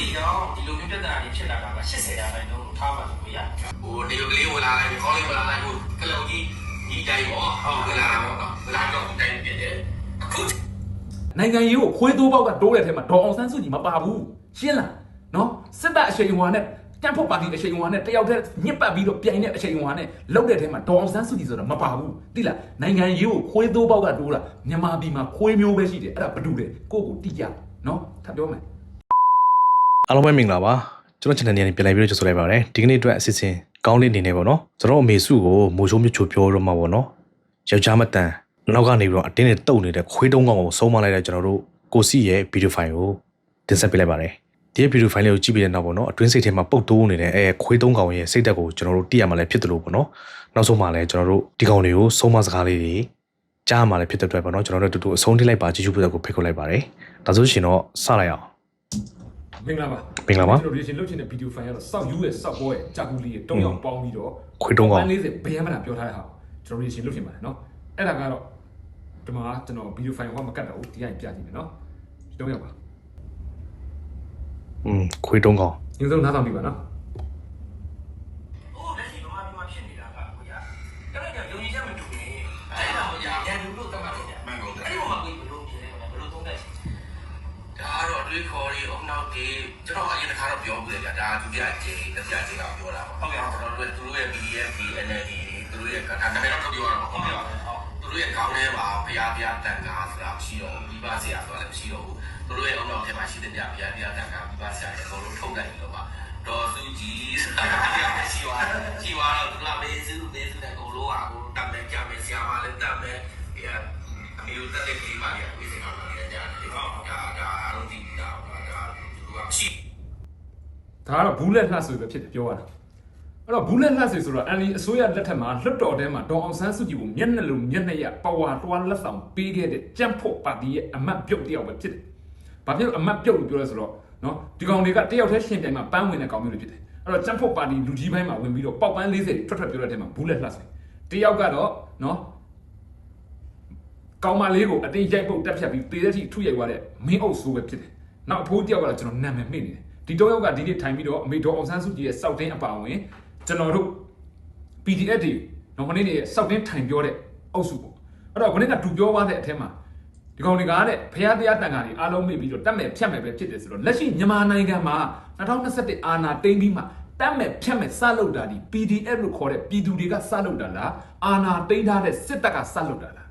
ကြည့်ကြောင်းဒီလိုမျိုးပြဿနာတွေဖြစ်လာတာက80ရာခိုင်နှုန်းလို့ထားပါလို့ရဟိုတရုတ်ကလေးဝင်လာလိုက်ခေါင်းလေးဝင်လာလိုက်ဟိုကလောက်ကြီးဒီတိုင်းပေါ့ဟုတ်ကလားပေါ့နော်လာတော့ဒီတိုင်းပြတယ်အခုနိုင်ငံရေးကိုခွေးသိုးပေါက်ကတိုးတဲ့ထဲမှာဒေါ်အောင်ဆန်းစုကြည်မပါဘူးရှင်းလားနော်စစ်တပ်အရှိန်ဟွာနဲ့တန်ဖို့ပါတီအရှိန်ဟွာနဲ့တယောက်တည်းညစ်ပတ်ပြီးတော့ပြိုင်တဲ့အရှိန်ဟွာနဲ့လောက်တဲ့ထဲမှာဒေါ်အောင်ဆန်းစုကြည်ဆိုတာမပါဘူးသိလားနိုင်ငံရေးကိုခွေးသိုးပေါက်ကတိုးတာမြန်မာပြည်မှာခွေးမျိုးပဲရှိတယ်အဲ့ဒါဘာတူလဲကိုယ့်ကိုတိကြနော်ထပ်ပြောမယ် အားလုံးပဲမင်္ဂလာပါကျွန်တော် channel နေရာပြန်လိုက်ပြီးတော့ကြိုဆိုလိုက်ပါရစေဒီကနေ့အတွက်အစီအစဉ်ကောင်းလေးအနေနဲ့ပေါ့နော်ကျွန်တော်အမေစုကိုမိုးချိုးမြချိုးပြောတော့မှာပေါ့နော်ယောက်ျားမတန်နောက်ကနေပြီးတော့အတင်းနဲ့တုတ်နေတဲ့ခွေးတုံးကောင်ကိုဆုံးမလိုက်တဲ့ကျွန်တော်တို့ကိုစီရဲ့ဗီဒီယိုဖိုင်ကိုတင်ဆက်ပေးလိုက်ပါတယ်ဒီဗီဒီယိုဖိုင်လေးကိုကြည့်ပြီးတဲ့နောက်ပေါ့နော်အတွင်းစိတ်ထဲမှာပုတ်တိုးနေတဲ့အဲခွေးတုံးကောင်ရဲ့စိတ်ဓာတ်ကိုကျွန်တော်တို့သိရမှာလည်းဖြစ်တယ်လို့ပေါ့နော်နောက်ဆုံးမှလည်းကျွန်တော်တို့ဒီကောင်တွေကိုဆုံးမစကားလေးတွေကြားမှာလည်းဖြစ်တဲ့အတွက်ပေါ့နော်ကျွန်တော်တို့အတူတူအဆုံးထိလိုက်ပါကြည့်ရှုဖို့ကိုဖိတ်ခေါ်လိုက်ပါတယ်ဒါဆိုရှင်တော့စလိုက်အောင် မင်္ဂလာပါမင်္ဂလာပါကျွန်တော်ဒီရှင်လုပ်ချင်တဲ့ဗီဒီယိုဖိုင်ကတော့စောက်ယူရဲ့စောက်ဘောရဲ့ကြာကူလီရဲ့တုံးအောင်ပေါင်းပြီးတော့ခွေးတုံးကောင်40ဘယ်ရမလားပြောထားတဲ့ဟာကျွန်တော်ဒီရှင်လုပ်ချင်ပါတယ်နော်အဲ့ဒါကတော့ဒီမှာကျွန်တော်ဗီဒီယိုဖိုင်ကမကတ်တော့ဘူးဒီကရင်ပြကြည့်မယ်နော်တုံးရပါอืมခွေးတုံးကောင်အရင်ဆုံးနားထောင်ပြပါနော်။ က်ဒီကျွန်တော်အရင်တစ်ခါတော့ပြောပြတယ်ဗျာဒါဒုတိယအကြိမ်တစ်တိယအကြိမ်တော့ပြောတာပါကျွန်တော်တို့သူတို့ရဲ့ PDF NLD သူတို့ရဲ့ကဒါနာမည်တော့ပြောရအောင်ဟုတ်ပါဘူးသူတို့ရဲ့ကောင်းထဲမှာဘုရားဘုရားတန်ခါဆိုတာမရှိတော့ဘူးပြီးပါဆရာဆိုတာလည်းမရှိတော့ဘူးသူတို့ရဲ့အောင်နောက်ထဲမှာရှိတဲ့ဘုရားဘုရားတန်ခါပြီးပါဆရာလည်းအကုန်လုံးထုတ်တယ်လို့ပါတော်စုကြီးဆိုတာရှိပါရှိပါတော့သူကမေးစုမေးစုတဲ့အကုန်လုံးကဟိုတတ်မဲ့ကြမဲ့ဆရာမလည်းတတ်မဲ့ဒီအမျိုးတက်တဲ့ကိမာကြီးဝိသေမာကြီးလည်းကြားတယ်ဟုတ်ဒါဒါအလုံးကြည့်တာဒါ သူကရှိဒါကတော့ဘူးလက်လှဆွေပဲဖြစ်တယ်ပြောရတာအဲ့တော့ဘူးလက်လှဆွေဆိုတော့အန်လီအစိုးရလက်ထက်မှာလွတ်တော်ထဲမှာဒေါအောင်ဆန်းစုကြည်ကိုမျက်နှာလိုမျက်နှာရပဝါတွားလက်ဆောင်ပေးခဲ့တဲ့ကြံ့ဖို့ပါတီရဲ့အမတ်ပြုတ်တယောက်ပဲဖြစ်တယ်။ဘာဖြစ်လို့အမတ်ပြုတ်လို့ပြောလဲဆိုတော့နော်ဒီကောင်တွေကတယောက်တည်းရှင်ပြိုင်မှာပန်းဝင်တဲ့ကောင်မျိုးတွေဖြစ်တယ်။အဲ့တော့ကြံ့ဖို့ပါတီလူကြီးပိုင်းမှာဝင်ပြီးတော့ပေါက်ပန်း40ထွက်ထွက်ပြောတဲ့ထဲမှာဘူးလက်လှဆွေတယောက်ကတော့နော်ကောင်မလေးကိုအတင်းရိုက်ပုတ်တက်ဖြတ်ပြီးတေးတဲ့ထိထုရိုက်သွားတဲ့မင်းအုပ်ဆိုးပဲဖြစ်တယ်။ နောက်အဖိုးတယောက်ကတော့ကျွန်တော်နာမည်မေ့နေတယ်။ဒီတော့ယောက်ကဒီနေ့ထိုင်ပြီးတော့အမေတော်အောင်ဆန်းစုကြည်ရဲ့စောက်တင်းအပါဝင်ကျွန်တော်တို့ PDF တွေနော်ခဏနေစောက်တင်းထိုင်ပြောတဲ့အုပ်စုပေါ့။အဲ့တော့ခဏကဒူပြောသွားတဲ့အထက်မှာဒီကောင်တွေကတဲ့ဖရာတရားတန်ခါတွေအားလုံးမေ့ပြီးတော့တက်မဲ့ဖြတ်မဲ့ပဲဖြစ်တယ်ဆိုတော့လက်ရှိမြန်မာနိုင်ငံမှာ2021အာဏာသိမ်းပြီးမှတက်မဲ့ဖြတ်မဲ့စလုပ်တာဒီ PDF လို့ခေါ်တဲ့ပြည်သူတွေကစလုပ်တာလားအာဏာသိမ်းထားတဲ့စစ်တပ်ကစလုပ်တာလား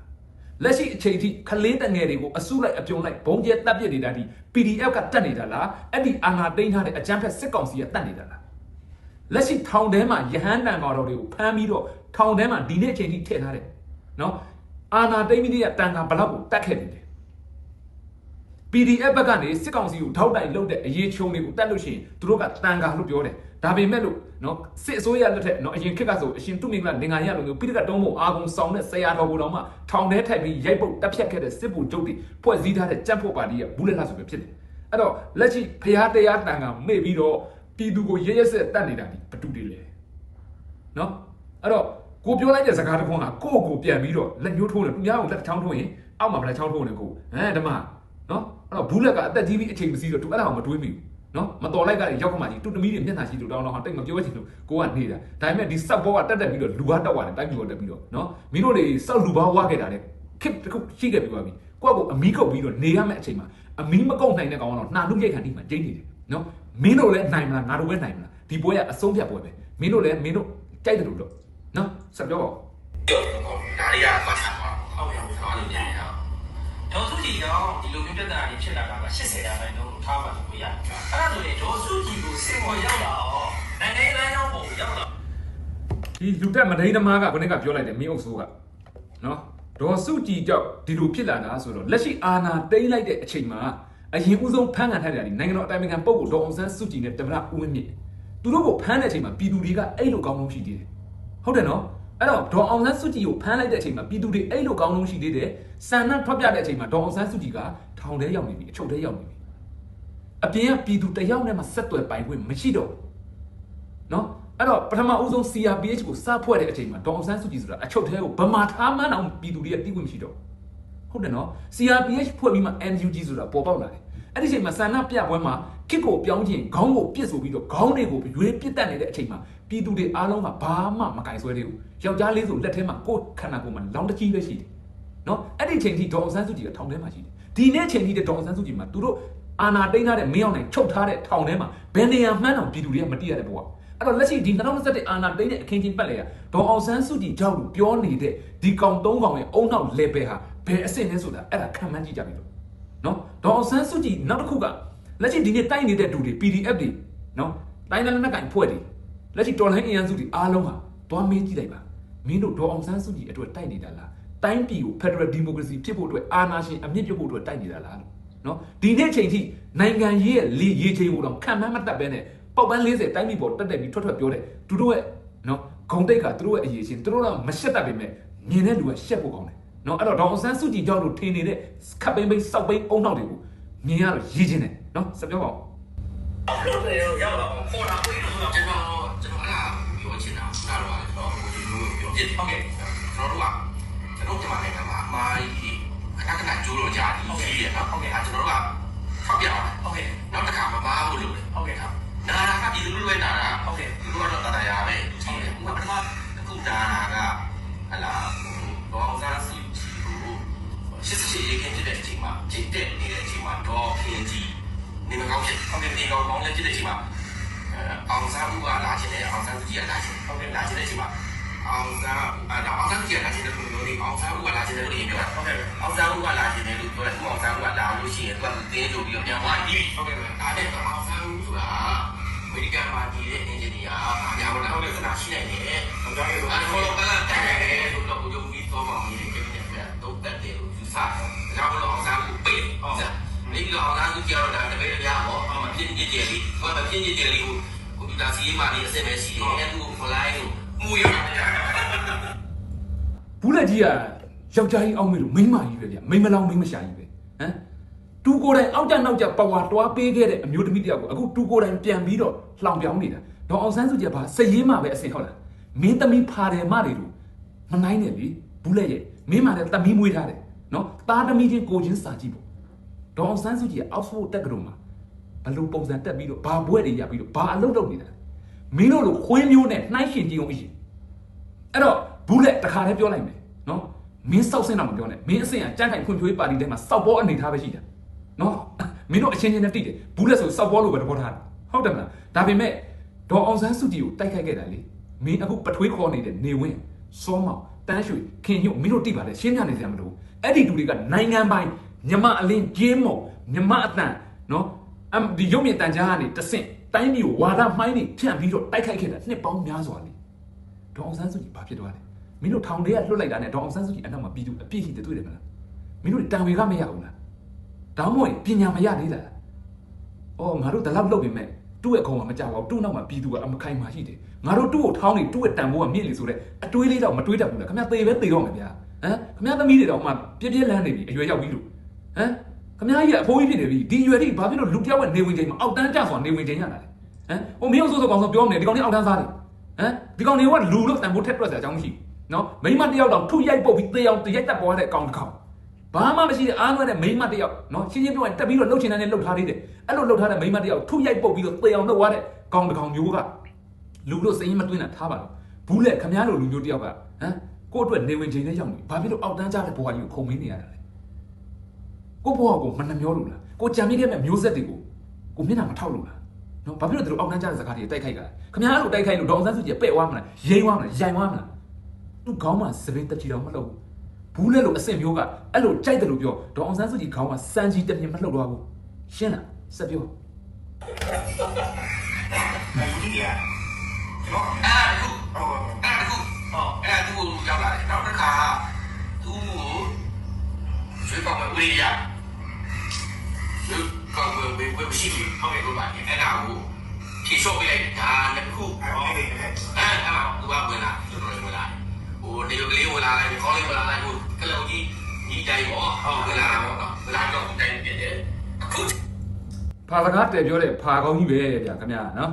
လက်ရှိအချိန်ထိခလေးတငယ်တွေကိုအစုလိုက်အပြုံလိုက်ဘုံကျဲတပ်ပစ်နေတာဒီ PDF ကတက်နေတာလားအဲ့ဒီအာဏာသိမ်းထားတဲ့အကြမ်းဖက်စစ်ကောင်စီကတက်နေတာလားလက်ရှိထောင်ထဲမှာယဟန်တန်ကောင်တော်တွေကိုဖမ်းပြီးတော့ထောင်ထဲမှာဒီနေ့အချိန်ထိထည့်ထားတယ်နော်အာဏာသိမ်းပြီးတဲ့တန်ခါဘလောက်ကိုတက်ခဲ့နေတယ် PDF ဘက်ကနေစစ်ကောင်စီကိုထောက်တိုင်လုပ်တဲ့အရေးချုံတွေကိုတက်လို့ရှိရင်သူတို့ကတန်ခါလို့ပြောတယ်ဒါပေမဲ့လို့နော်စစ်အစိုးရလက်ထက်နော်အရင်ခေတ်ကဆိုအရှင်သူမင်္ဂလာလင်္ကာရလိုမျိုးပိဋကတုံးဖို့အာကုံဆောင်တဲ့ဆရာတော်ကိုတော်မှထောင်ထဲထိုက်ပြီးရိုက်ပုတ်တက်ဖြတ်ခဲ့တဲ့စစ်ဗိုလ်ချုပ်တွေဖွဲ့စည်းထားတဲ့ကြက်ဖို့ပါတီကဘူးလက်လာဆိုပဲဖြစ်တယ်အဲ့တော့လက်ရှိဖျားတရားတန်ခါမေ့ပြီးတော့ပြည်သူကိုရရဆက်တက်နေတာဒီဘတူတွေလေနော်အဲ့တော့ကိုပြောလိုက်တဲ့စကားတစ်ခုကကိုယ့်ကိုပြန်ပြီးတော့လက်ညှိုးထိုးတယ်သူများကိုလက်ချောင်းထိုးရင်အောက်မှာဗလက်ချောင်းထိုးတယ်ကိုဟမ်ဓမ္မနော် အဲ့တော့ဘူးလက်ကအသက်ကြီးပြီးအချိန်မစီတော့သူအဲ့ဒါကိုမတွေးမိဘူးနော်မတော်လိုက်ကလည်းရောက်ခမှကြီးသူတမီးတွေမျက်နှာရှိလို့တောင်းတော့ဟာတိတ်မပြောချင်လို့ကိုကနေတာဒါပေမဲ့ဒီစက်ဘောကတက်တက်ပြီးတော့လူကားတက်သွားတယ်တိုက်ပြီးတော့တက်ပြီးတော့နော်မင်းတို့တွေစောက်လူဘာဝခဲ့တာလေခစ်တစ်ခုရှိခဲ့ပြီးပါပြီကိုကကိုအမီးကုတ်ပြီးတော့နေရမယ့်အချိန်မှာအမီးမကုတ်နိုင်တဲ့ကောင်ကတော့နှာလူရိုက်ခံဒီမှာကျိန်းနေတယ်နော်မင်းတို့လည်းနိုင်မလားငါတို့ပဲနိုင်မလားဒီပွဲကအဆုံးဖြတ်ပွဲပဲမင်းတို့လည်းမင်းတို့ကြိုက်တယ်လို့တော့နော်ဆက်ပြောပါဦးပြောတော့ဒါတွေကမှတ်ထားပါ။ဟုတ်ကဲ့ဟုတ်ဟောနေတယ်ဟာ။ ဒေါ်စုကြည်ကြောင့်ဒီလိုမျိုးပြဿနာတွေဖြစ်လာတာက80ရာခိုင်နှုန်းလို့ထားပါလို့ရ။အဲ့ဒါဆိုရင်ဒေါ်စုကြည်ကိုစစ်ပေါ်ရောက်လာအောင်နိုင်ငံရေးလမ်းကြောင်းပေါ်ရောက်လာဒီလူတက်မဒိန်းသမားကခொနေ့ကပြောလိုက်တယ်မင်းအုပ်ဆိုးကနော်ဒေါ်စုကြည်ကြောင့်ဒီလိုဖြစ်လာတာဆိုတော့လက်ရှိအာဏာသိမ်းလိုက်တဲ့အချိန်မှာအရင်ဦးဆုံးဖမ်းခံထားတဲ့နိုင်ငံတော်အတိုင်ပင်ခံပုဂ္ဂိုလ်ဒေါ်အောင်ဆန်းစုကြည်နဲ့တမရဦးဝင်းမြင့်သူတို့ကိုဖမ်းတဲ့အချိန်မှာပြည်သူတွေကအဲ့လိုကောင်းလုံးရှိသေးတယ်ဟုတ်တယ်နော် အဲ့တော့ဒေါ်အောင်ဆန်းစုကြည်ကိုဖမ်းလိုက်တဲ့အချိန်မှာပြည်သူတွေအဲ့လိုကောင်းလုံးရှိသေးတယ်ဆန္ဒထွက်ပြတဲ့အချိန်မှာဒေါ်အောင်ဆန်းစုကြည်ကထောင်ထဲရောက်နေပြီအချုပ်ထဲရောက်နေပြီအပြင်ကပြည်သူတယောက်နဲ့မှဆက်သွယ်ပိုင်ခွင့်မရှိတော့ဘူးနော်အဲ့တော့ပထမဦးဆုံး CRPH ကိုစဖွဲ့တဲ့အချိန်မှာဒေါအောင်ဆန်းစုကြည်ဆိုတာအချုပ်သေးကိုဗမာထားမှန်းအောင်ပြည်သူတွေကသိခွင့်မရှိတော့ဘူးဟုတ်တယ်နော် CRPH ဖွဲ့ပြီးမှ NUG ဆိုတာပေါ်ပေါက်လာတယ်အဲ့ဒီအချိန်မှာဆန္ဒပြပွဲမှာ ခစ်ကိုပြောင်းခြင်းခေါင်းကိုပြစ်ဆိုပြီးတော့ခေါင်းတွေကိုရွေးပစ်တတ်နေတဲ့အချိန်မှာပြည်သူတွေအားလုံးကဘာမှမကင်ဆွဲသေးဘူးယောက်ျားလေးဆိုလက်ထဲမှာကိုယ်ခန္ဓာကိုယ်မှာလောင်းတကြီးပဲရှိတယ်နော်အဲ့ဒီချိန်ထိဒေါအောင်ဆန်းစုကြည်ကထောင်ထဲမှာရှိတယ်ဒီနေ့ချိန်ထိတဲ့ဒေါအောင်ဆန်းစုကြည်မှာသူတို့အာနာတိန်ထားတဲ့မင်းအောင်နိုင်ချုပ်ထားတဲ့ထောင်ထဲမှာဘယ်နေရာမှန်းအောင်ပြည်သူတွေကမတိရတဲ့ဘဝအဲ့တော့လက်ရှိဒီ2021အာနာတိန်တဲ့အခင်းချင်းပတ်လေရဒေါအောင်ဆန်းစုကြည်ကြောက်လို့ပြောနေတဲ့ဒီကောင်သုံးကောင်ရဲ့အုံနောက် level ဟာဘယ်အဆင့်လဲဆိုတာအဲ့ဒါခံမှန်းကြည့်ကြပြီလို့နော်ဒေါအောင်ဆန်းစုကြည်နောက်တစ်ခုက လက်ရှိဒီနေ့တိုက်နေတဲ့သူတွေ PDF တွေနော်တိုင်းတိုင်းနဲ့ကင်ဖွဲ့တွေလက်ရှိတော်လိုင်းအင်အားစုတွေအားလုံးဟာသွားမေးကြည့်လိုက်ပါမင်းတို့ဒေါအောင်ဆန်းစုကြည်အတွက်တိုက်နေတာလားတိုင်းပြည်ကို Federal Democracy ဖြစ်ဖို့အတွက်အာဏာရှင်အမြင့်ပြဖို့အတွက်တိုက်နေတာလားလို့နော်ဒီနေ့ချိန်ထိနိုင်ငံရေးရဲ့လေရေးချိန်ကိုတော့ခံမှန်းမတတ်ပဲနဲ့ပေါက်ပန်း40တိုင်းပြည်ပေါ်တက်တက်ပြီးထွက်ထွက်ပြောတယ်သူတို့ရဲ့နော်ဂုံတိတ်ကသူတို့ရဲ့အရေးချင်းသူတို့ကမရှက်တတ်ပေမဲ့မြင်တဲ့လူကရှက်ဖို့ကောင်းတယ်နော်အဲ့တော့ဒေါအောင်ဆန်းစုကြည်ကြောင့်လို့ထင်နေတဲ့ခပ်ပိမ့်ပိမ့်စောက်ပိမ့်အုံနောက်တွေကိုမြင်ရတော့ရေးချင်းတယ် နော်စပြောပါဦးလို့လေရောက်လာခေါ်တာကိုလို့ဆိုတော့ကျွန်တော်ကျွန်တော်အဲ့ဒါပြောချင်တာကတော့တော့ဒီလိုပြောပြဟုတ်ကဲ့ကျွန်တော်တို့ကကျွန်တော်ဒီမှာနိုင်ငံမှာအမားကြီးခဏခဏကျိုးတော့ကြာတယ်ကြီးရနော်ဟုတ်ကဲ့ကျွန်တော်တို့ကဖောက်ပြအောင်ဟုတ်ကဲ့နောက်တစ်ခါမမားဘူးလို့လေဟုတ်ကဲ့ဟုတ်နာတာကဒီလိုလိုပဲနာတာဟုတ်ကဲ့ဒီလိုတော့တရားပဲကြီးတယ်ဥပမာအခုဒါကဟလာတော့စားစီချီကိုရှစ်စီရေခင်းတဲ့အချိန်မှာจิตတဲ့နေတဲ့အချိန်မှာတော့ခင်းကြီး နေမကောင်းဖြစ်ဟုတ်ကဲ့ဒီကောင်ကောင်းလက်ဖြစ်တဲ့အချိန်မှာအောင်စားဦးကလာခြင်းနဲ့အောင်စားဦးကြီးကလာခြင်းဟုတ်ကဲ့လာခြင်းတဲ့အချိန်မှာအောင်စားအဲ့ဒါအောင်စားဦးကြီးကလာခြင်းတဲ့လိုမျိုးလေးအောင်စားဦးကလာခြင်းတဲ့လိုမျိုးပြောတာဟုတ်ကဲ့အောင်စားဦးကလာခြင်းတဲ့လိုပြောတယ်သူအောင်စားဦးကလာလို့ရှိရင်သူကတင်းလို့ပြီးတော့ပြန်သွားပြီးဟုတ်ကဲ့ဒါနဲ့အောင်စားဦးဆိုတာအမေရိကန်မှာဒီတဲ့အင်ဂျင်နီယာဘာကြောင့်လဲဟုတ်ကဲ့စတာရှိနေတယ်ဟုတ်ကဲ့အဲ့ဒါကိုကလည်းတိုင်တယ်လို့တော့ဘုရားမီးတော့မှမီးတယ်ကျတဲ့တော့တက်တယ်လို့ယူဆတယ် ပြင်းပြင်းကြဲလေးကိုကွန်ပျူတာစီးမှနေအစစ်ပဲရှိတယ်သူ့ကိုဖလိုက်လို့မူရတာဘူးလက်ကြီးကယောက်ျားကြီးအောက်မေလို့မိန်းမကြီးပဲဗျမိန်းမလောင်မိန်းမရှာကြီးပဲဟမ်တူကိုယ်တိုင်အောက်ကြနောက်ကြပဝါတွားပေးခဲ့တဲ့အမျိုးသမီးတယောက်ကိုအခုတူကိုယ်တိုင်ပြန်ပြီးတော့လှောင်ပြောင်းနေတာဒေါအောင်ဆန်းစုကြည်ကဘာစည်ရေးမှပဲအစင်ဟုတ်လားမင်းသမီးဖာတယ်မတွေတို့မနိုင်နဲ့လေဘူးလက်ရဲ့မင်းမလည်းသမီးမွေးထားတယ်နော်သားသမီးချင်းကိုချင်းစာကြည့်ပေါ့ဒေါအောင်ဆန်းစုကြည်ကအောက်ဖို့တက်ကတော်မှာ ဘယ်လိုပုံစံတက်ပြီးတော့ဘာဘွဲ့တွေရပြီးတော့ဘာအလုပ်လုပ်နေတာလဲမင်းတို့လိုခွင်းမျိုးနဲ့နှိုင်းရှင်ကြည့်အောင်အရှင်အဲ့တော့ဘူးလက်တခါတည်းပြောလိုက်မယ်နော်မင်းစောက်စင်းတော့မပြောနဲ့မင်းအစင်ကကြမ်းခိုင်ဖွံ့ဖြိုးရေးပါတီထဲမှာစောက်ပေါ်အနေထားပဲရှိတာနော်မင်းတို့အချင်းချင်းနဲ့တိတယ်ဘူးလက်ဆိုစောက်ပေါ်လို့ပဲတဘောထားတယ်ဟုတ်တယ်မလားဒါပေမဲ့ဒေါ်အောင်ဆန်းစုကြည်ကိုတိုက်ခိုက်ခဲ့တာလေမင်းအခုပထွေးခေါ်နေတဲ့နေဝင်းစောမောင်တန်းရွှေခင်ညွတ်မင်းတို့တိပါလေရှင်းပြနေစရာမလိုဘူးအဲ့ဒီတူတွေကနိုင်ငံပိုင်မြမအလင်းဂျင်းမော်မြမအတန်နော်အမ် ဒီရုပ်မြင်တန်ကြားကနေတဆင့်တိုင်းပြည်ကိုဝါဒမှိုင်းနေဖြန့်ပြီးတော့တိုက်ခိုက်ခဲ့တာနှစ်ပေါင်းများစွာလေဒေါအောင်ဆန်းစုကြည်ဘာဖြစ်သွားလဲမင်းတို့ထောင်ထဲကလွတ်လိုက်တာနဲ့ဒေါအောင်ဆန်းစုကြည်အနောက်မှာပြည်သူအပြည့်ရှိတဲ့တွေ့တယ်မလားမင်းတို့တံဝေကမရဘူးလားဒါမှမဟုတ်ပညာမရသေးလားအော်ငါတို့ဒီလောက်လုပ်ပြီမဲ့သူ့ရဲ့ခေါင်းကမကြောက်ဘူးသူ့နောက်မှာပြည်သူကအမခိုင်မှရှိတယ်ငါတို့သူ့ကိုထောင်းနေသူ့ရဲ့တံပိုးကမြင့်လေဆိုတဲ့အတွေးလေးတော့မတွေးတတ်ဘူးလားခင်ဗျသေပဲသေတော့မယ်ဗျာဟမ်ခင်ဗျသမီးတွေတော့မှပြည့်ပြည့်လန်းနေပြီအရွယ်ရောက်ပြီလို့ဟမ် ခင်ဗျားကြီးကအဖိုးကြီးဖြစ်နေပြီဒီရွယ်ထိဘာဖြစ်လို့လူပြောက်ရဲ့နေဝင်ချိန်မှာအောက်တန်းကျဆိုနေဝင်ချိန်ရတာလဲဟမ်ဟိုမင်းအောင်ဆိုးဆိုးကောင်ဆိုပြောမနေဒီကောင်လေးအောက်တန်းစားတယ်ဟမ်ဒီကောင်တွေကလူလို့တန်ဖိုးထက်တွက်စရာအကြောင်းမရှိဘူးနော်မိမတစ်ယောက်တော့ထုရိုက်ပုတ်ပြီးသေအောင်တရိုက်တက်ပေါ်တဲ့အကောင်တစ်ကောင်ဘာမှမရှိတဲ့အားနွဲ့တဲ့မိမတစ်ယောက်နော်ရှင်းရှင်းပြောရင်တက်ပြီးတော့လှုပ်ချင်တဲ့နဲ့လှုပ်ထားသေးတယ်အဲ့လိုလှုပ်ထားတဲ့မိမတစ်ယောက်ထုရိုက်ပုတ်ပြီးတော့သေအောင်လှုပ်သွားတဲ့ကောင်တစ်ကောင်မျိုးကလူလို့စိတ်မတွင်းတာထားပါတော့ဘူးလေခမားလိုလူမျိုးတစ်ယောက်ကဟမ်ကို့အတွက်နေဝင်ချိန်နဲ့ရောက်နေဘာဖြစ်လို့အောက်တန်းကြတဲ့ဘဝကြီးကိုခုံမင်းနေရတာလဲ ကို့ဘဝကိုမနှမျောလို့လားကိုကြံမိခဲ့မဲ့မျိုးဆက်တွေကိုကိုမျက်နှာမထောက်လို့လားနော်ဘာဖြစ်လို့သူတို့အောက်တန်းကျတဲ့ဇာတ်ကားတွေတိုက်ခိုက်ကြလဲခမားအဲ့လိုတိုက်ခိုက်လို့ဒေါအောင်ဆန်းစုကြည်ပဲ့သွားမလားရိမ့်သွားမလားရိုင်သွားမလားသူခေါင်းမှာစပင်းတက်ချီတော့မလှုပ်ဘူးဘူးလဲလို့အစ်စ်မျိုးကအဲ့လိုကြိုက်တယ်လို့ပြောဒေါအောင်ဆန်းစုကြည်ခေါင်းမှာစမ်းကြီးတက်ပြင်းမလှုပ်တော့ဘူးရှင်းလားဆက်ပြောဒီကနော်အဲ့ဒါခုအဲ့ဒါခုဟောအဲ့ဒါသူ့ကိုရောက်လာတယ်နောက်တစ်ခါသူ့ကိုရွှေပေါက်မဲ့ဦးရရွှေ ကောက်ဝယ်ဝယ်မရှိဘူးဟုတ်ကဲ့လို့ပါအဲ့ဒါကိုဖြေလျှော့ပေးလိုက်ဒါလည်းခုအဲ့ဒါအဲ့ဒါသူကဝင်လာကျွန်တော်ဝင်လာဟိုနေကလေးဝင်လာလိုက်ခေါင်းလေးဝင်လာလိုက်ဟိုကလောက်ကြီးညီတိုင်းပေါ့ဝင်လာတော့ဝင်လာတော့တိုင်းပြတယ်အခုဖာစကားတယ်ပြောတဲ့ဖာကောင်းကြီးပဲဗျာခင်ဗျာနော်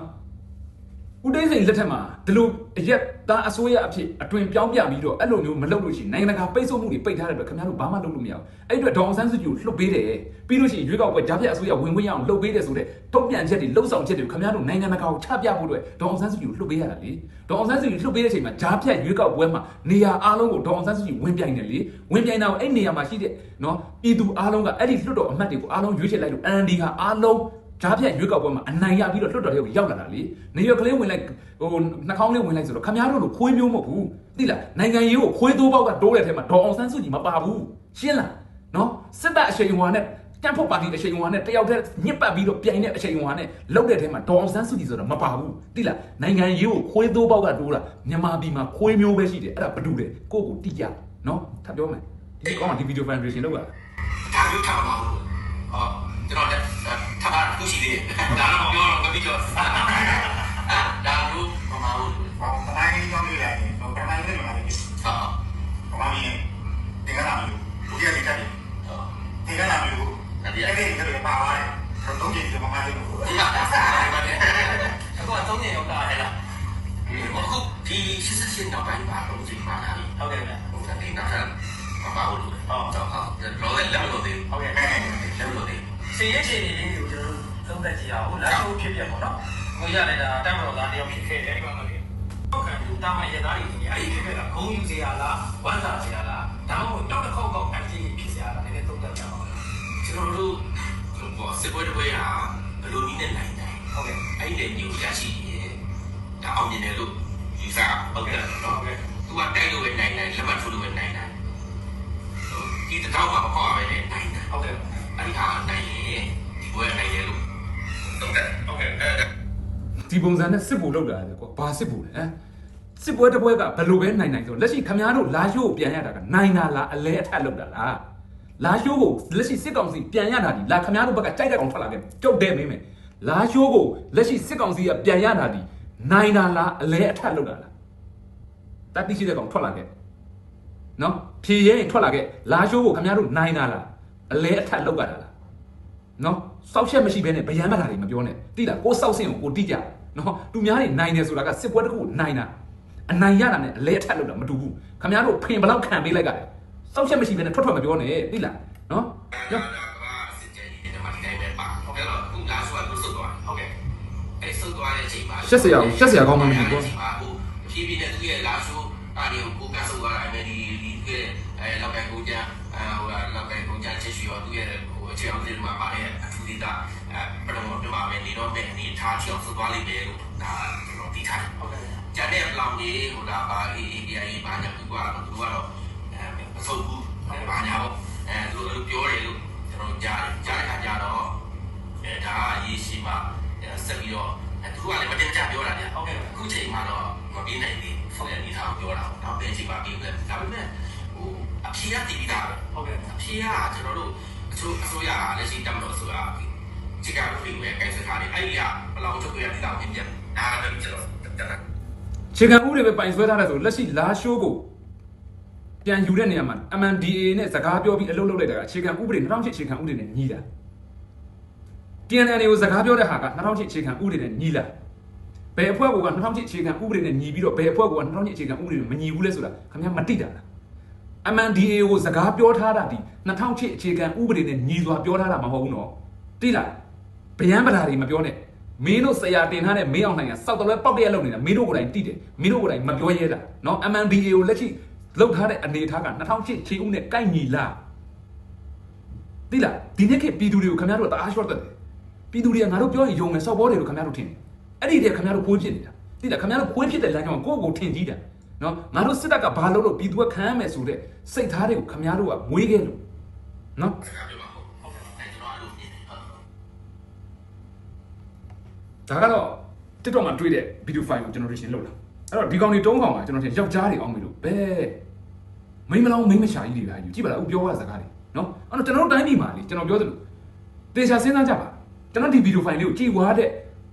ဦးသိန်းစိန်လက်ထက်မှာဒီလိုအရက်သားအစိုးရအဖြစ်အတွင်ပြောင်းပြပြီးတော့အဲ့လိုမျိုးမလုပ်လို့ရှိရင်နိုင်ငံတကာပိတ်ဆို့မှုတွေပိတ်ထားတဲ့အတွက်ခင်ဗျားတို့ဘာမှလုပ်လို့မရဘူးအဲ့အတွက်ဒေါအောင်ဆန်းစုကြည်ကိုလှုပ်ပေးတယ်ပြီးလို့ရှိရင်ရွေးကောက်ပွဲဂျားပြတ်အစိုးရဝင်ခွင့်ရအောင်လှုပ်ပေးတယ်ဆိုတဲ့တုံ့ပြန်ချက်တွေလှုပ်ဆောင်ချက်တွေခင်ဗျားတို့နိုင်ငံတကာကိုချပြဖို့အတွက်ဒေါအောင်ဆန်းစုကြည်ကိုလှုပ်ပေးရတာလေဒေါအောင်ဆန်းစုကြည်လှုပ်ပေးတဲ့အချိန်မှာဂျားပြတ်ရွေးကောက်ပွဲမှာနေရာအားလုံးကိုဒေါအောင်ဆန်းစုကြည်ဝင်ပြိုင်တယ်လေဝင်ပြိုင်တာကိုအဲ့နေရာမှာရှိတဲ့နော်ပြည်သူအားလုံးကအဲ့ဒီလွှတ်တော်အမတ်တွေကိုအားလုံးရွေးချယ်လိုက်လို့ NLD ကအားလုံး ဓာတ်ပြက်ရွေးကောက်ပွဲမှာအနိုင်ရပြီးတော့လွတ်တော်တွေကိုရောက်လာတာလေနေရွက်ကလေးဝင်လိုက်ဟိုနှာခေါင်းလေးဝင်လိုက်ဆိုတော့ခမားတို့လိုခွေးမျိုးမဟုတ်ဘူးသိလားနိုင်ငံရေးကိုခွေးသိုးပေါက်ကတိုးတဲ့ထဲမှာဒေါ်အောင်ဆန်းစုကြည်မပါဘူးရှင်းလားနော်စစ်တပ်အချိန်ဟွာနဲ့ကန့်ဖို့ပါတီအချိန်ဟွာနဲ့တယောက်တည်းညစ်ပတ်ပြီးတော့ပြိုင်တဲ့အချိန်ဟွာနဲ့လောက်တဲ့ထဲမှာဒေါ်အောင်ဆန်းစုကြည်ဆိုတော့မပါဘူးသိလားနိုင်ငံရေးကိုခွေးသိုးပေါက်ကတိုးတာမြန်မာပြည်မှာခွေးမျိုးပဲရှိတယ်အဲ့ဒါဘာတူလဲကိုယ့်ကိုတိကျနော်ထပ်ပြောမယ်ဒီကောင်ကဒီဗီဒီယိုဖန်ဒရေးရှင်းလုပ်တာဒါမျိုးထားမှာမဟုတ်ဘူးဟော ကျွန်တော်လည်းထားတာခုရှိသေးတယ်ဒါတော့ပြောတော့ပြီးတော့ဒါမျိုးမမဟုတ်ဘူးဘာမှမနိုင်ဘူးကြောင်းလေးလိုက်တော့ဘာမှလည်းမနိုင်ဘူးဟာ။ဘာမှမင်းတင်ကလာမျိုးဘူးရနေတယ်ဟောတင်ကလာမျိုးအဲ့ဒီအဲ့ဒီကတော့ပါပါတယ်။တော့ကြည့်ကြမှာမလို့ဒီမှာပါတယ်အခုကသုံးနေရောက်လာဟဲ့လားအခုဒီရှစ်ရှင်းတော့ပိုင်းပါတော့ဒီမှာလာပြီဟုတ်ကဲ့ဗျာဟိုဒီနောက်ထပ်မမဟုတ်ဘူးဟောတော့ဟာတော့လည်းလက်မလို့သေးဟုတ်ကဲ့။အဲ့လက်မလို့သေး စီရေးချင်နေလေးကိုကျွန်တော်သုံးသက်ကြည့်အောင်လက်ချိုးဖြစ်ပြပေါ့နော်ကိုရလိုက်တာတမ်းမတော်သားတယောက်ဖြစ်ခဲ့တယ်ဒီကောင်ကလေဟုတ်ကဲ့ဒီတာမန်ရသားတွေကြီးအဲ့ဒီဖြစ်ခဲ့တာဂုံယူစရာလားဝမ်းသာစရာလားဒါမှမဟုတ်တောက်တစ်ခေါက်ခေါက်အကြည့်ဖြစ်စရာလားနည်းနည်းသုံးသက်ကြအောင်ကျွန်တော်တို့ဘောစစ်ပွဲတစ်ပွဲဟာဘယ်လိုနည်းနဲ့နိုင်နိုင်ဟုတ်ကဲ့အဲ့ဒီညူရရှိရင်ဒါအောင်မြင်တယ်လို့ယူဆဟုတ်ကဲ့ဟုတ်နော်ကဲ့သူကတိုက်လို့ပဲနိုင်နိုင်လက်မှတ်ထိုးလို့ပဲနိုင်နိုင်ဒီတောက်မှာပေါ့ပဲနိုင်နိုင်ဟုတ်ကဲ့ အဲ့ဒီဟာနိုင်ရင်ဒီပွဲနိုင်တယ်လို့ဟုတ်ကဲ့ဟုတ်ကဲ့အဲ့ဒါဒီပုံစံနဲ့စစ်ဘူလောက်တာလေကွာဘာစစ်ဘူလဲဟမ်စစ်ပွဲတစ်ပွဲကဘယ်လိုပဲနိုင်နိုင်ဆိုလက်ရှိခမားတို့လာရှိုးကိုပြန်ရတာကနိုင်တာလားအလဲအထက်လောက်တာလားလာရှိုးကိုလက်ရှိစစ်ကောင်စီပြန်ရတာဒီလာခမားတို့ဘက်ကကြိုက်တဲ့ကောင်ထွက်လာခဲ့ကြုတ်တယ်မင်းမယ်လာရှိုးကိုလက်ရှိစစ်ကောင်စီကပြန်ရတာဒီနိုင်တာလားအလဲအထက်လောက်တာလားတတိရှိတဲ့ကောင်ထွက်လာခဲ့နော်ဖြေရဲရင်ထွက်လာခဲ့လာရှိုးကိုခမားတို့နိုင်တာလား အလဲအထက်လောက်တာလားနော်စောက်ချက်မရှိဘဲနဲ့ဗျံမလာတွေမပြောနဲ့တိလားကိုစောက်စင်ကိုကိုတိကြနော်သူများတွေနိုင်တယ်ဆိုတာကစစ်ပွဲတစ်ခုကိုနိုင်တာအနိုင်ရတာနဲ့အလဲအထက်လို့တော့မတူဘူးခမများတို့ဖင်ဘလောက်ခံပေးလိုက်ကတယ်စောက်ချက်မရှိဘဲနဲ့ထွက်ထွက်မပြောနဲ့တိလားနော်ဒါကစစ်ကြကြီးတဲ့မှာဒီတိုင်းပဲပါဟုတ်ကဲ့တော့ခုလာဆိုတော့ဆုတ်သွားဟုတ်ကဲ့အဲ့ဆုတ်သွားတဲ့အချိန်မှာရှက်စရာရှက်စရာကောင်းမှမရှိဘူးပါဟိုဖြည်းဖြည်းနဲ့သူရဲ့လာဆိုအားဒီကိုကဆုတ်သွားတာအဲ့ဒီဒီကဲ အဲလောက်ကန်ကိုကြအဲဟိုလောက်ကန်ကိုကြချစ်ရှိရောသူရဲ့ဟိုအခြေအောင်လေးမှာပါတဲ့အထူးဒေတာအဲဘယ်လိုပြပါမယ်နေတော့တဲ့အနေထားချောက်ဆုတ်သွားလိမ့်မယ်လို့ဒါကျွန်တော်ဒီထားဟုတ်ကဲ့ကျန်တဲ့လောင်ကြီးဟိုဒါပါအေးအေးပြအေးဘာညာသူကတော့သူကတော့အဲမဆုတ်ဘူးဘာညာပေါ့အဲသူတို့ပြောတယ်လို့ကျွန်တော်ကြားတယ်ကြားတဲ့အခါကျတော့အဲဒါအရေးရှိမှဆက်ပြီးတော့အဲသူကလည်းမတင်ကြပြောတာညဟုတ်ကဲ့အခုချိန်မှာတော့မပြေးနိုင်သေးဘူးအဲဒီထားပြောတာပေါ့နောက်ဘယ်ချိန်မှာပြေးလဲဒါပေမဲ့ဟို အဖြေကတည်ပြီးသားပဲဟုတ်ကဲ့အဖြေကကျွန်တော်တို့အစိုးအစိုးရလက်ရှိတမတော်ဆိုတာဒီကရုပ်တွေပဲကိစ္စထားတယ်အဲ့ဒီကဘယ်လောက်ချုပ်ပြရတဲ့တောင်ပြင်းပြဒါလည်းကျွန်တော်တက်တာခြေခံဥတွေပဲပိုင်ဆွဲထားတယ်ဆိုလက်ရှိလာရှိုးကိုပြန်ယူတဲ့နေရာမှာ MNDA နဲ့စကားပြောပြီးအလုပ်လုပ်လိုက်တာကအခြေခံဥပဒေ2008အခြေခံဥပဒေနဲ့ညီတာ TNL ကိုစကားပြောတဲ့ဟာက2008အခြေခံဥပဒေနဲ့ညီလာဘယ်အဖွဲ့က2008အခြေခံဥပဒေနဲ့ညီပြီးတော့ဘယ်အဖွဲ့က2008အခြေခံဥပဒေနဲ့မညီဘူးလဲဆိုတာခင်ဗျားမသိတာလား MNDA ကိုစကားပြောထားတာဒီ2008အခြေခံဥပဒေနဲ့ညီစွာပြောထားတာမဟုတ်ဘူးနော်သိလားဗျံပဓာတွေမပြောနဲ့မင်းတို့ဆရာတင်ထားတဲ့မင်းအောင်နိုင်ကစောက်တလွဲပောက်တရက်လုပ်နေတာမင်းတို့ကိုယ်တိုင်တိတယ်မင်းတို့ကိုယ်တိုင်မပြောရဲတာနော် MNDA ကိုလက်ရှိလောက်ထားတဲ့အနေအထားက2008ခြေဦးနဲ့ကိုက်ညီလားသိလားဒီနေ့ခေတ်ပြည်သူတွေကိုခင်ဗျားတို့ကတအား short တက်တယ်ပြည်သူတွေကငါတို့ပြောရင်ယုံမယ်စောက်ဘောတယ်လို့ခင်ဗျားတို့ထင်တယ်အဲ့ဒီတည်းခင်ဗျားတို့ဖွေးဖြစ်နေတာသိလားခင်ဗျားတို့ဖွေးဖြစ်တဲ့လမ်းကြောင်းကိုကိုယ့်ကိုယ်ထင်ကြီးတာ နော်ငါတို့စစ်တပ်ကဘာလုပ်လို့ပြည်သူကခံရမယ်ဆိုတဲ့စိတ်သားတွေကိုခင်ဗျားတို့ကမွေးခဲ့လို့နော်စကားပြောပါဟုတ်ဟုတ်ကဲ့အဲကျွန်တော်အဲ့လိုမြင်တယ်ဟုတ်ဒါကတော့ TikTok မှာတွေ့တဲ့ video file ကို generation လုပ်လာအဲ့တော့ဒီကောင်တွေတုံးကောင်ကကျွန်တော်ထင်ယောက်ျားတွေအောင်ပြီလို့ဘယ်မိန်းမလောင်းမိန်းမရှာကြီးတွေကယူကြည့်ပါလားအခုပြောရတဲ့စကားတွေနော်အဲ့တော့ကျွန်တော်တို့တိုင်းပြည်မှာလေကျွန်တော်ပြောသလိုတေချာစဉ်းစားကြပါကျွန်တော်ဒီ video file လေးကိုကြည်ဝါတဲ့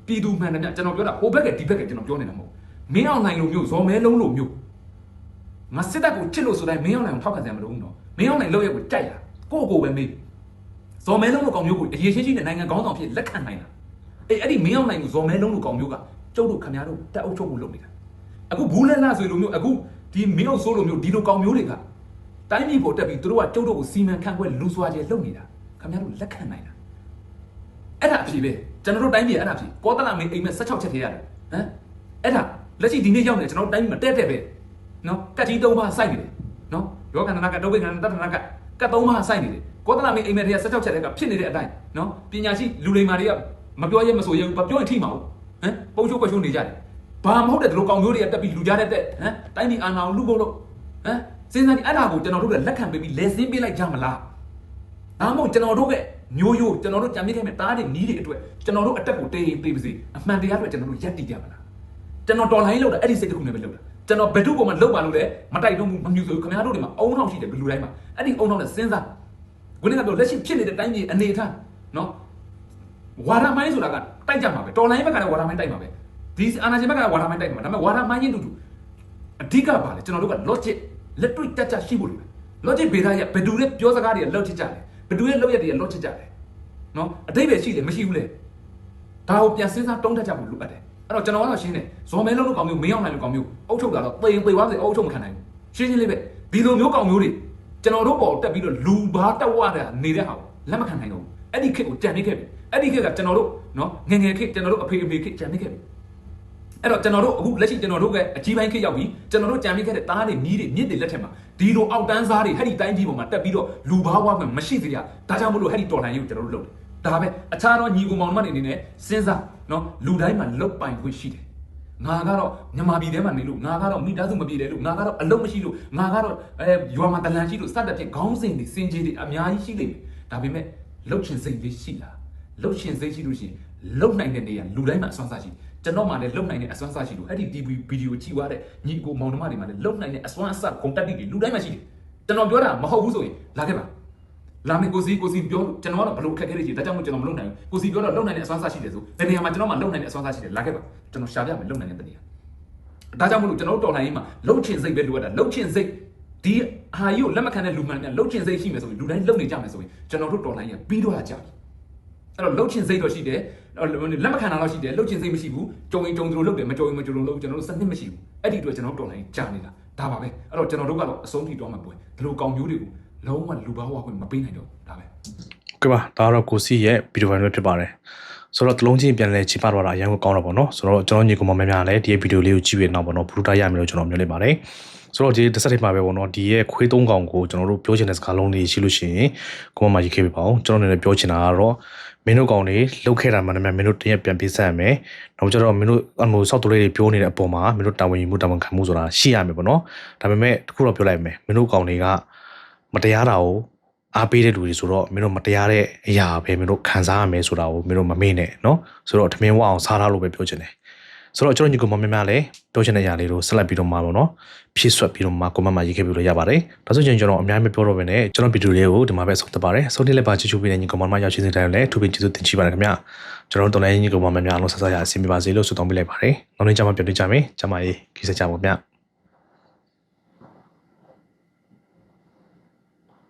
ပြည်သူမှန်တယ်ညကျွန်တော်ပြောတာဟိုဘက်ကဒီဘက်ကကျွန်တော်ပြောနေတာမဟုတ် မင်းအောင်နိုင်လိုမျိုးဇော်မဲလုံးလိုမျိုးငါစစ်တပ်ကိုချစ်လို့ဆိုတိုင်းမင်းအောင်နိုင်ကိုထောက်ခံစရာမလိုဘူးနော်မင်းအောင်နိုင်လောက်ရက်ကိုကြိုက်တာကိုယ့်ကိုယ်ပဲမေးဇော်မဲလုံးလိုကောင်မျိုးကိုအရေးချင်းချင်းနဲ့နိုင်ငံကောင်းဆောင်ဖြစ်လက်ခံနိုင်တာအေးအဲ့ဒီမင်းအောင်နိုင်ကိုဇော်မဲလုံးလိုကောင်မျိုးကကျုပ်တို့ခင်ဗျားတို့တက်အုပ်ချုပ်ဖို့လုပ်နေတာအခုဘူးလက်လာဆိုလိုမျိုးအခုဒီမင်းအောင်ဆိုးလိုမျိုးဒီလိုကောင်မျိုးတွေကတိုင်းပြည်ပေါ်တက်ပြီးသူတို့ကကျုပ်တို့ကိုစီမံခန့်ခွဲလူစွာကျဲလုပ်နေတာခင်ဗျားတို့လက်ခံနိုင်လားအဲ့ဒါအဖြစ်ပဲကျွန်တော်တို့တိုင်းပြည်အဲ့ဒါအဖြစ်ကောသလမင်းအိမ်မက်16ချက်ထဲရတယ်ဟမ်အဲ့ဒါ လက်ရှိဒီနေ့ရောက်နေကျွန်တော်တို့တိုင်းပြည်မှာတက်တက်ပဲနော်ကတ်ကြီး၃ပါးစိုက်နေတယ်နော်ယောဂန္တနာကဒုဗေကန္တတနာကကတ်၃ပါးစိုက်နေတယ်ကောသလမင်းအိမ်မက်ထဲက16ချက်ထဲကဖြစ်နေတဲ့အတိုင်းနော်ပညာရှိလူလိမ္မာတွေကမပြောရဲမဆိုရဲဘူးပြောရင်ထိမှာဟမ်ပုံချိုးကွက်ချိုးနေကြတယ်ဘာမဟုတ်တဲ့ဒီလိုကောင်မျိုးတွေကတက်ပြီးလူကြတဲ့တက်ဟမ်တိုင်းပြည်အာဏာကိုလူဖို့လို့ဟမ်စဉ်းစားကြည့်အဲ့ဒါကိုကျွန်တော်တို့ကလက်ခံပေးပြီးလက်စင်းပေးလိုက်ကြမလားဒါမှမဟုတ်ကျွန်တော်တို့ကမျိုးရိုးကျွန်တော်တို့ကြံမိခဲ့မဲ့တားတဲ့နီးတွေအတွက်ကျွန်တော်တို့အတက်ကိုတေးရင်တေးပါစေအမှန်တရားအတွက်ကျွန်တော်တို့ယက်တည်ကြမလား ကျွန်တော်တော်လိုင်းလောက်တာအဲ့ဒီစိတ်တစ်ခုနဲ့ပဲလောက်တာကျွန်တော်ဘယ်သူ့ပေါ်မှာလောက်ပါလို့လဲမတိုက်တော့ဘူးမမြူဆိုခင်ဗျားတို့တွေမှာအုံထောင်ရှိတယ်ဘလူတိုင်းမှာအဲ့ဒီအုံထောင်နဲ့စဉ်းစားဝင်းကပြောလက်ရှိဖြစ်နေတဲ့တိုင်းပြည်အနေအထားနော်ဝါဒမိုင်းဆိုတာကတိုက်ကြမှာပဲတော်လိုင်းဘက်ကလည်းဝါဒမိုင်းတိုက်မှာပဲဒီအာနာရှင်ဘက်ကလည်းဝါဒမိုင်းတိုက်မှာဒါပေမဲ့ဝါဒမိုင်းချင်းတူတူအဓိကပါလေကျွန်တော်တို့က logic လက်တွေ့တက်ကြရှိဖို့လိုတယ် logic ဘေးသားရဘယ်သူနဲ့ပြောစကားတွေကလောက်ချစ်ကြတယ်ဘယ်သူရဲ့လောက်ရက်တွေကလောက်ချစ်ကြတယ်နော်အတိတ်ပဲရှိတယ်မရှိဘူးလေဒါကိုပြန်စဉ်းစားတုံးတက်ကြဖို့လိုအပ်တယ် အဲ့တော့ကျွန်တော်ကတော့ရှင်းတယ်ဇော်မဲလုံးလိုကောင်မျိုးမင်းအောင်နိုင်လိုကောင်မျိုးအုပ်ချုပ်တာတော့ပေပေသွားစေအုပ်ချုပ်မခံနိုင်ဘူးရှင်းရှင်းလေးပဲဒီလိုမျိုးကောင်မျိုးတွေကျွန်တော်တို့ပေါ်တက်ပြီးတော့လူဘာတက်ဝတဲ့နေတဲ့ဟာကိုလက်မခံနိုင်တော့ဘူးအဲ့ဒီခေတ်ကိုကြံနေခဲ့ပြီအဲ့ဒီခေတ်ကကျွန်တော်တို့နော်ငယ်ငယ်ခေတ်ကျွန်တော်တို့အဖေအမေခေတ်ကြံနေခဲ့ပြီအဲ့တော့ကျွန်တော်တို့အခုလက်ရှိကျွန်တော်တို့ကအကြီးပိုင်းခေတ်ရောက်ပြီကျွန်တော်တို့ကြံမိခဲ့တဲ့သားတွေမြီးတွေမြစ်တွေလက်ထက်မှာဒီလိုအောက်တန်းစားတွေဟဲ့ဒီတိုင်းကြီးပေါ်မှာတက်ပြီးတော့လူဘာဝမှမရှိသေးရဒါကြောင့်မလို့ဟဲ့ဒီတော်လိုင်းကြီးကိုကျွန်တော်တို့လုပ်တယ်ဒါပဲအခြားသောညီကိုမောင်နှမတွေအနေနဲ့စဉ်းစား နော်လူတိုင်းမှာလုတ်ပိုင်ခွင့်ရှိတယ်ငါကတော့မြန်မာပြည်ထဲမှာနေလို့ငါကတော့မိသားစုမပြေတယ်လို့ငါကတော့အလုပ်မရှိလို့ငါကတော့အဲရွာမှာတလန်ရှိလို့စတဲ့ဖြင့်ခေါင်းစဉ်တွေစင်ကြီးတွေအများကြီးရှိနေတယ်ဒါပေမဲ့လုတ်ချင်စိတ်လေးရှိလားလုတ်ချင်စိတ်ရှိလို့ရှိရင်လုတ်နိုင်တဲ့နေရာလူတိုင်းမှာအစွမ်းစားရှိတယ်ကျွန်တော်မှလည်းလုံနိုင်တဲ့အစွမ်းစားရှိလို့အဲ့ဒီ TV ဗီဒီယိုကြည့်သွားတဲ့ညီကိုမောင်နှမတွေမှလည်းလုံနိုင်တဲ့အစွမ်းအစကွန်တက်တိတွေလူတိုင်းမှာရှိတယ်ကျွန်တော်ပြောတာမဟုတ်ဘူးဆိုရင်လာခဲ့ပါ လာမေကိုစီကိုစီပြောလို့ကျွန်တော်ကတော့ဘလို့ခက်ခဲနေကြီးဒါကြောင့်မို့ကျွန်တော်မလုံနိုင်ဘူးကိုစီပြောတော့လုံနိုင်တဲ့အစွမ်းစားရှိတယ်ဆိုဘယ်နေရာမှာကျွန်တော်မှလုံနိုင်တဲ့အစွမ်းစားရှိတယ်လာခဲ့ပါကျွန်တော်ရှာပြမယ်လုံနိုင်တဲ့တနေရာဒါကြောင့်မို့လို့ကျွန်တော်တို့တော်လိုင်းရေးမှာလုံချင်စိတ်ပဲလိုအပ်တာလုံချင်စိတ်ဒီဟာကြီးကိုလက်မခံတဲ့လူမှန်များလုံချင်စိတ်ရှိမယ်ဆိုရင်လူတိုင်းလုံနေကြမယ်ဆိုရင်ကျွန်တော်တို့တော်လိုင်းရေးပြီးတော့ကြပြီအဲ့တော့လှုပ်ချင်စိတ်တော့ရှိတယ်အဲ့တော့လက်မခံတာတော့ရှိတယ်လှုပ်ချင်စိတ်မရှိဘူးကြုံရင်ကြုံသလိုလှုပ်တယ်မကြုံရင်မကြုံလို့လှုပ်ကျွန်တော်တို့စနစ်မရှိဘူးအဲ့ဒီအတွက်ကျွန်တော်တို့တော်လိုင်းကြာနေတာဒါပါပဲအဲ့တော့ကျွန်တော်တို့ကတော့အဆုံးထိတော့မှပွဲဒီလိုကောင်မျိုးတွေကို လုံးဝလူဘာဝခွင့်မပေးနိုင်တော့ဘူးဒါပဲကဲပါဒါကတော့ကိုစီရဲ့ဗီဒီယိုဖိုင်ပဲဖြစ်ပါတယ်ဆိုတော့တလုံးချင်းပြန်လဲချိပတော့တာအရင်ကကောင်းတော့ပေါ့နော်ဆိုတော့ကျွန်တော်ညီကောင်မများများလည်းဒီဗီဒီယိုလေးကိုကြည့်ပြီးနောက်ပေါ့နော်ဘလူးတာရမယ်လို့ကျွန်တော်မျှော်လင့်ပါတယ်ဆိုတော့ဒီတစ်ဆက်ထိပ်မှာပဲပေါ့နော်ဒီရဲ့ခွေးသုံးကောင်ကိုကျွန်တော်တို့ပြောချင်တဲ့စကားလုံးလေးရှိလို့ရှိရင်ကိုမမရေးခဲ့ပြပါအောင်ကျွန်တော်လည်းပြောချင်တာကတော့မင်းတို့ကောင်တွေလှုပ်ခဲ့တာမှန်တယ်မင်းတို့တရက်ပြန်ပြေးဆက်ရမယ်နောက်ကျတော့မင်းတို့အမို့စောက်တူလေးတွေပြောနေတဲ့အပေါ်မှာမင်းတို့တာဝန်ယူမှုတာဝန်ခံမှုဆိုတာရှိရမယ်ပေါ့နော်ဒါပေမဲ့တခုတော့ပြောလိုက်မယ်မင်းတို့ကောင်တွေက မတရားတာကိုအားပေးတဲ့လူတွေဆိုတော့မင်းတို့မတရားတဲ့အရာပဲမင်းတို့ခံစားရမယ်ဆိုတာကိုမင်းတို့မမေ့နဲ့နော်ဆိုတော့ထမင်းဝအောင်စားထားလို့ပဲပြောချင်တယ်ဆိုတော့ကျွန်တော်ညီကောင်မများများလည်းပြောချင်တဲ့အရာလေးကိုဆက်လက်ပြီးတော့မှာပေါ့နော်ဖြည့်ဆွက်ပြီးတော့မှာ comment မှာရေးခဲ့ပြီးလို့ရပါတယ်ဒါဆိုရင်ကျွန်တော်အများကြီးပြောတော့ပဲနဲ့ကျွန်တော်ဗီဒီယိုလေးကိုဒီမှာပဲဆုံးသက်ပါတယ်ဆုံးသက်လက်ပါချစ်ချူပေးတဲ့ညီကောင်မများရောက်ရှိတဲ့တိုင်းလည်းထူပင်ကျေးဇူးတင်ရှိပါတယ်ခင်ဗျကျွန်တော်တို့တော်လိုင်းညီကောင်မများများလုံးဆက်ဆက်ရအစီအမပါစေလို့ဆုတောင်းပေးလိုက်ပါတယ်နောက်နေ့ကျမှပြန်တွေ့ကြမယ်ကျမရေးခေဆက်ကြပါဗျာ